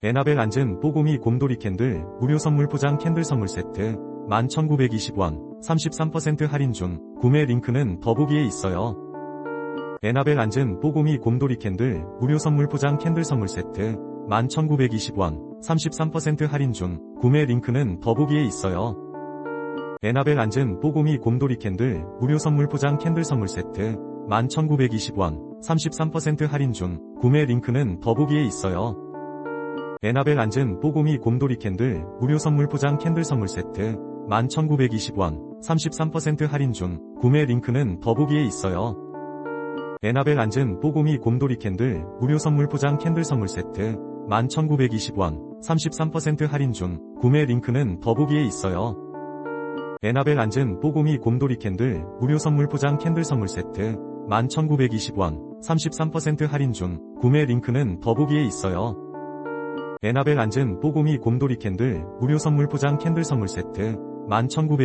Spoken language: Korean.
에나벨 앉은 뽀고미 곰돌이 캔들 무료 선물 포장 캔들 선물 세트 11,920원 33% 할인 중 구매 링크는 더보기에 있어요. 에나벨 앉은 뽀고미 곰돌이 캔들 무료 선물 포장 캔들 선물 세트 11,920원 33% 할인 중 구매 링크는 더보기에 있어요. 에나벨 앉은 뽀고미 곰돌이 캔들 무료 선물 포장 캔들 선물 세트 11,920원 33% 할인 중 구매 링크는 더보기에 있어요. 에나벨 앉은 뽀고미 곰돌이 캔들 무료 선물 포장 캔들 선물 세트 11,920원 33% 할인 중 구매 링크는 더보기에 있어요. 에나벨 앉은 뽀고미 곰돌이 캔들 무료 선물 포장 캔들 선물 세트 11,920원 33% 할인 중 구매 링크는 더보기에 있어요. 에나벨 앉은 뽀고미 곰돌이 캔들 무료 선물 포장 캔들 선물 세트 11,920원 33% 할인 중 구매 링크는 더보기에 있어요. 에나벨 앉은 뽀고미 곰돌이 캔들 무료 선물 포장 캔들 선물 세트 11,920